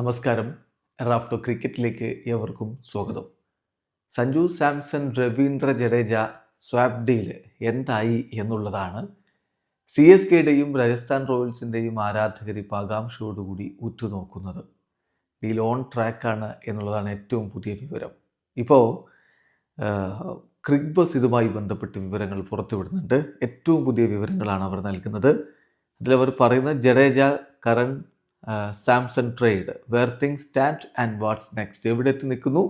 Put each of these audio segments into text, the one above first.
നമസ്കാരം. റാഫ്റ്റോ ക്രിക്കറ്റിലേക്ക് ഏവർക്കും സ്വാഗതം. സഞ്ജു സാംസൺ രവീന്ദ്ര ജഡേജ സ്വാപ് ഡീൽ എന്തായി എന്നുള്ളതാണ്. സി എസ് കെയുടെയും രാജസ്ഥാൻ റോയൽസിന്റെയും ആരാധകർ ഇപ്പോൾ ആകാംക്ഷയോടുകൂടി ഉറ്റുനോക്കുന്നത്. ഡീൽ ഓൺ ട്രാക്കാണ് എന്നുള്ളതാണ് ഏറ്റവും പുതിയ വിവരം. ഇപ്പോൾ ക്രിക്ബസ് ഇതുമായി ബന്ധപ്പെട്ട് വിവരങ്ങൾ പുറത്തുവിടുന്നുണ്ട്. ഏറ്റവും പുതിയ വിവരങ്ങളാണ് അവർ നൽകുന്നത്. അതിലവർ പറയുന്നത് Jadeja Curran Samson trade where thing stand and what's next എവിടെ എത്തി നിൽക്കുന്നു?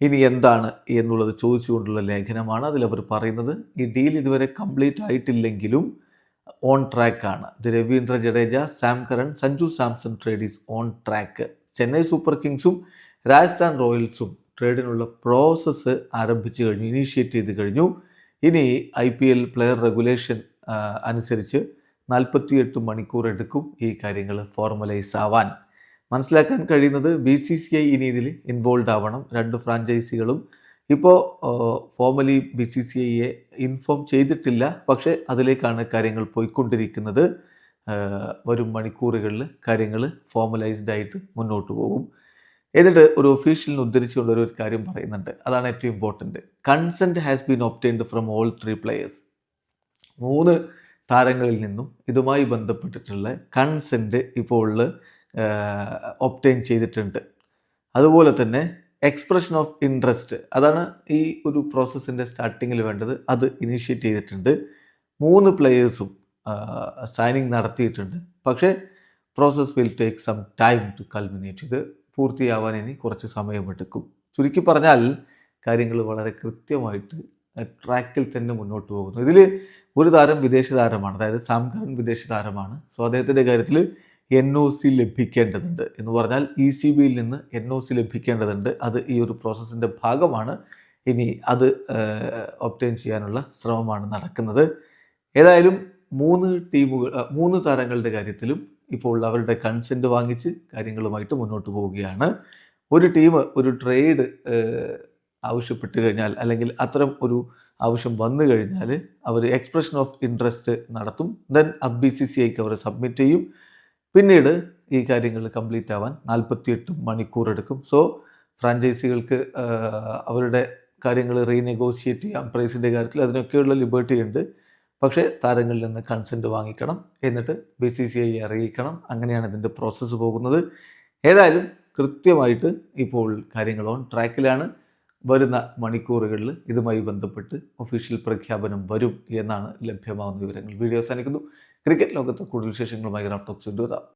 ഇനി എന്താണ് എന്നുള്ളത് ചോദിച്ചുകൊണ്ടുള്ള ലേഖനമാണ് അതിലവർ പറയുന്നത്. ഈ ഡീൽ ഇതുവരെ കംപ്ലീറ്റ് ആയിട്ടില്ലെങ്കിലും ഓൺ ട്രാക്കാണ് ഇത് Ravindra Jadeja Sam Curran Sanju Samson trade is on track Chennai super കിങ്സും Rajasthan റോയൽസും ട്രേഡിനുള്ള പ്രോസസ്സ് ആരംഭിച്ചു കഴിഞ്ഞു ഇനീഷ്യേറ്റ് ചെയ്ത് കഴിഞ്ഞു. ഇനി I P L player regulation അനുസരിച്ച് നാൽപ്പത്തിയെട്ട് മണിക്കൂർ എടുക്കും ഈ കാര്യങ്ങൾ ഫോർമലൈസ് ആവാൻ. മനസ്സിലാക്കാൻ കഴിയുന്നത് ബി സി സി ഐ ഇനി ഇതിൽ ഇൻവോൾവ് ആവണം. രണ്ട് ഫ്രാഞ്ചൈസികളും ഇപ്പോൾ ഫോർമലി ബി സി സി ഐയെ ഇൻഫോം ചെയ്തിട്ടില്ല. പക്ഷേ അതിലേക്കാണ് കാര്യങ്ങൾ പോയിക്കൊണ്ടിരിക്കുന്നത്. വരും മണിക്കൂറുകളിൽ കാര്യങ്ങൾ ഫോർമലൈസ്ഡ് ആയിട്ട് മുന്നോട്ട് പോകും. എന്നിട്ട് ഒരു ഒഫീഷ്യലിന് ഉദ്ധരിച്ചുകൊണ്ട് ഒരു കാര്യം പറയുന്നുണ്ട്. അതാണ് ഏറ്റവും important consent has been obtained from all three players മൂന്ന് താരങ്ങളിൽ നിന്നും ഇതുമായി ബന്ധപ്പെട്ടിട്ടുള്ള കൺസെന്റ് ഇപ്പോൾ ഒപ്റ്റൈൻ ചെയ്തിട്ടുണ്ട്. അതുപോലെ തന്നെ എക്സ്പ്രഷൻ ഓഫ് ഇൻട്രസ്റ്റ് അതാണ് ഈ ഒരു പ്രോസസ്സിന്റെ സ്റ്റാർട്ടിങ്ങിൽ വേണ്ടത്. അത് ഇനീഷ്യേറ്റ് ചെയ്തിട്ടുണ്ട്. മൂന്ന് പ്ലെയേഴ്സും സൈനിങ് നടത്തിയിട്ടുണ്ട്. പക്ഷേ process will take some time to culminate ഇത് പൂർത്തിയാവാൻ ഇനി കുറച്ച് സമയമെടുക്കും. ചുരുക്കി പറഞ്ഞാൽ കാര്യങ്ങൾ വളരെ കൃത്യമായിട്ട് ട്രാക്കിൽ തന്നെ മുന്നോട്ട് പോകുന്നു. ഇതിൽ ഒരു താരം വിദേശ താരമാണ്. അതായത് സാംകരൻ വിദേശ താരമാണ്. സോ അദ്ദേഹത്തിന്റെ കാര്യത്തിൽ എൻ ഒ സി ലഭിക്കേണ്ടതുണ്ട് എന്ന് പറഞ്ഞാൽ ഇ സി ബിയിൽ നിന്ന് എൻ ഒ സി ലഭിക്കേണ്ടതുണ്ട്. അത് ഈ ഒരു പ്രോസസ്സിന്റെ ഭാഗമാണ്. ഇനി അത് ഒപ്റ്റെയിൻ ചെയ്യാനുള്ള ശ്രമമാണ് നടക്കുന്നത്. ഏതായാലും മൂന്ന് ടീമുകൾ മൂന്ന് താരങ്ങളുടെ കാര്യത്തിലും ഇപ്പോൾ അവരുടെ കൺസെന്റ് വാങ്ങിച്ച് കാര്യങ്ങളുമായിട്ട് മുന്നോട്ട് പോവുകയാണ്. ഒരു ടീം ഒരു ട്രേഡ് ആവശ്യപ്പെട്ട് കഴിഞ്ഞാൽ അല്ലെങ്കിൽ അത്തരം ഒരു ആവശ്യം വന്നു കഴിഞ്ഞാൽ അവർ എക്സ്പ്രഷൻ ഓഫ് ഇൻട്രസ്റ്റ് നടത്തും. ദെൻ അബ് ബി സി സി ഐക്ക് അവർ സബ്മിറ്റ് ചെയ്യും. പിന്നീട് ഈ കാര്യങ്ങൾ കംപ്ലീറ്റ് ആവാൻ നാൽപ്പത്തിയെട്ട് മണിക്കൂർ എടുക്കും. സോ ഫ്രാഞ്ചൈസികൾക്ക് അവരുടെ കാര്യങ്ങൾ റീനെഗോഷിയേറ്റ് ചെയ്യാം. പ്രൈസിന്റെ കാര്യത്തിൽ അതിനൊക്കെയുള്ള ലിബർട്ടി ഉണ്ട്. പക്ഷേ താരങ്ങളിൽ നിന്ന് കൺസെന്റ് വാങ്ങിക്കണം. എന്നിട്ട് ബി സി സി ഐ അറിയിക്കണം. അങ്ങനെയാണ് ഇതിന്റെ പ്രോസസ്സ് പോകുന്നത്. ഏതായാലും കൃത്യമായിട്ട് ഇപ്പോൾ കാര്യങ്ങൾ ഓൺ ട്രാക്കിലാണ് വരുന്ന മണിക്കൂറുകളിൽ ഇതുമായി ബന്ധപ്പെട്ട് ഒഫീഷ്യൽ പ്രഖ്യാപനം വരും എന്നാണ് ലഭ്യമാകുന്ന വിവരങ്ങൾ. വീഡിയോ അവസാനിക്കുന്നു. ക്രിക്കറ്റ് ലോകത്ത് കൂടുതൽ വിശേഷങ്ങളുമായി റാഫ്റ്റോക്സ് കൊണ്ടുവരാം